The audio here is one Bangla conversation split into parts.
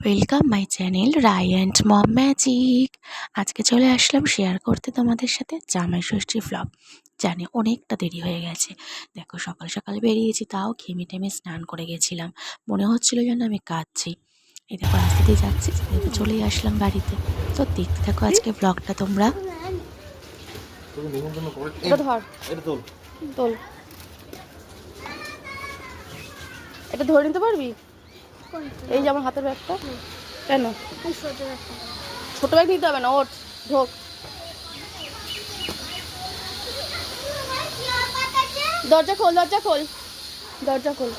Welcome my channel Rai and mom magic আজকে চলে আসলাম শেয়ার করতে তোমাদের সাথে জামাই ষষ্ঠী ভ্লগ জানি অনেকটা দেরি হয়ে গেছে। দেখো সকাল সকাল বেরিয়েছি তাও ঘেমে টেমে স্নান করে গেছিলাম। মনে হচ্ছিল যেন আমি কাঁদছি। এই দেখো আস্তে দিয়ে যাচ্ছি চলেই আসলাম বাড়িতে তো দেখতে থাকো আজকে ব্লগটা তোমরা। এটা ধরে নিতে পারবি? এই যে আমার হাতের ব্যাগটা? কেন? ছোট ব্যাগ নিতে হবে না ওঠ ঢোক। দরজা খোল দরজা খোল। দরজা খোল।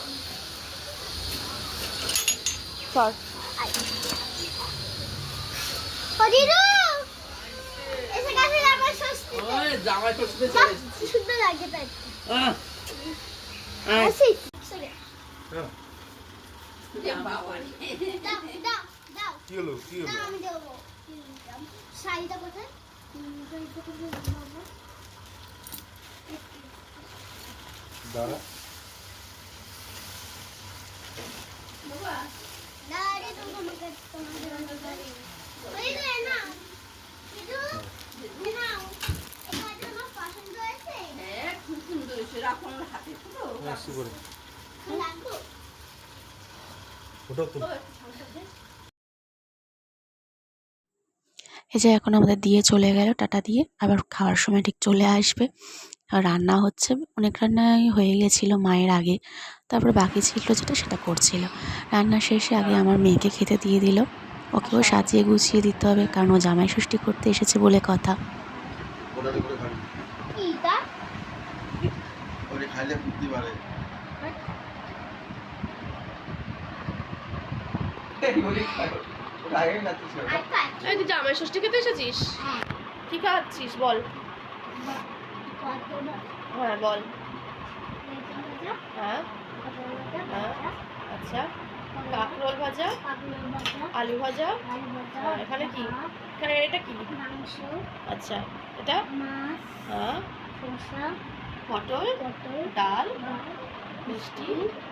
সর। লাগে কি হলো কি শাড়িটা কোথায় হুম, শাড়িটা কোথায় বাবা? দাঁড়া দাঁড়ে তুমি আমাকে এই তোল যে এখন আমাদের দিয়ে চলে গেল টাটা দিয়ে আবার খাওয়ার সময় ঠিক চলে আসবে। আর রান্না হচ্ছে অনেক রান্নাই হয়ে গেছিল মায়ের আগে। তারপরে বাকি ছিল যেটা সেটা করছিল। রান্না শেষে আগে আমার মেয়েকে খেতে দিয়ে দিল। ওকেও সাজিয়ে গুছিয়ে দিতে হবে কারণ ও জামাই ষষ্ঠী করতে এসেছে বলে কথা। খাইলে বুদ্ধি বাড়ে আর খাই। এই জামাই ষষ্ঠী খেতে এসেছিস। কি খাচ্ছিস বল হ্যাঁ বল হ্যাঁ হ্যাঁ। আচ্ছা কাঁকরোল ভাজা আলু ভাজা হ্যাঁ, এখানে কি? এখানে এটা কি আচ্ছা এটা হ্যাঁ পটল ডাল মিষ্টি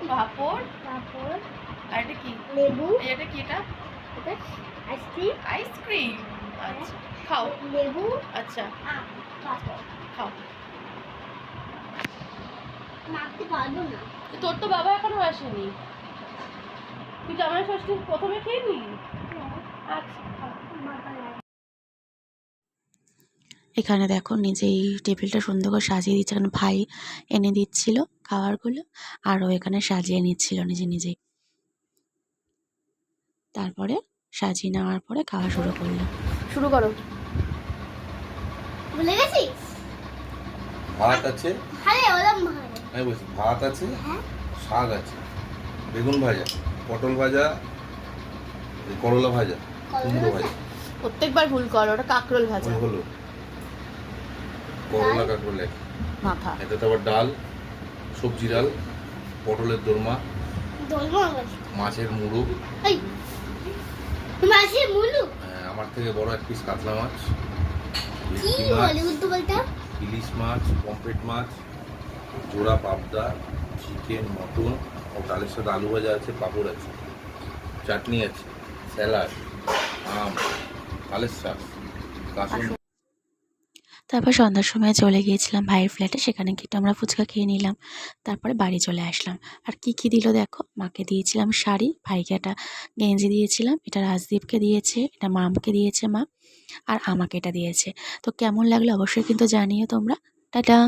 পাঁপড় পাঁপড় আর এটা কি? লেবু। এটা কি এটা? এটা আইসক্রিম। আইসক্রিম? আচ্ছা খাও। লেবু। আচ্ছা। খাও। মাখতে পারব না। তোর তো বাবা এখনও আসেনি। তুই জামাই ষষ্ঠী প্রথমে খেয়ে নিলি আচ্ছা এখানে দেখো নিজেই টেবিলটা সুন্দর করে সাজিয়ে দিচ্ছে। কারণ ভাই এনে দিচ্ছিল খাবারগুলো আর ও এখানে সাজিয়ে নিচ্ছিল নিজে নিজেই। তারপরে সাজিয়ে নেওয়ার পরে খাওয়া শুরু করল শুরু করো। ভুলে গেছিস ভাত আছে? আরে ওরম ভালো আমি বলছি ভাত আছে? হ্যাঁ। শাক আছে? বেগুন ভাজা পটল ভাজা করলা ভাজা কুমড়ো ভাজা। প্রত্যেকবার ভুল করো ওটা কাকরোল ভাজা। হলো। করলা কাঁকরোল এক। মাথা। এটাতে আবার ডাল সবজি ডাল পটলের দোরমা মাছের মুড়ো। এই মাসে মুলু। হ্যাঁ, আমার থেকে বড় এক পিস কাতলা মাছ। কি বলে উল্টো বলতে ইলিশ মাছ পমফ্রেট মাছ জোড়া পাবদা চিকেন মটন ও ডালের সাথে আলু ভাজা আছে পাঁপড় আছে চাটনি আছে স্যালাড আম কালের শাক কাসুন তারপর সন্ধ্যার সময় চলে গিয়েছিলাম ভাইয়ের ফ্ল্যাটে সেখানে কিন্তু আমরা ফুচকা খেয়ে নিলাম। তারপরে বাড়ি চলে আসলাম। আর কি কি দিল দেখো? মাকে দিয়েছিলাম শাড়ি, ভাইকে একটা গেঞ্জি দিয়েছিলাম, এটা রাজদীপকে দিয়েছে, এটা মামকে দিয়েছে মা, আর আমাকে এটা দিয়েছে। তো কেমন লাগল অবশ্যই কিন্তু জানিও তোমরা। টাটা!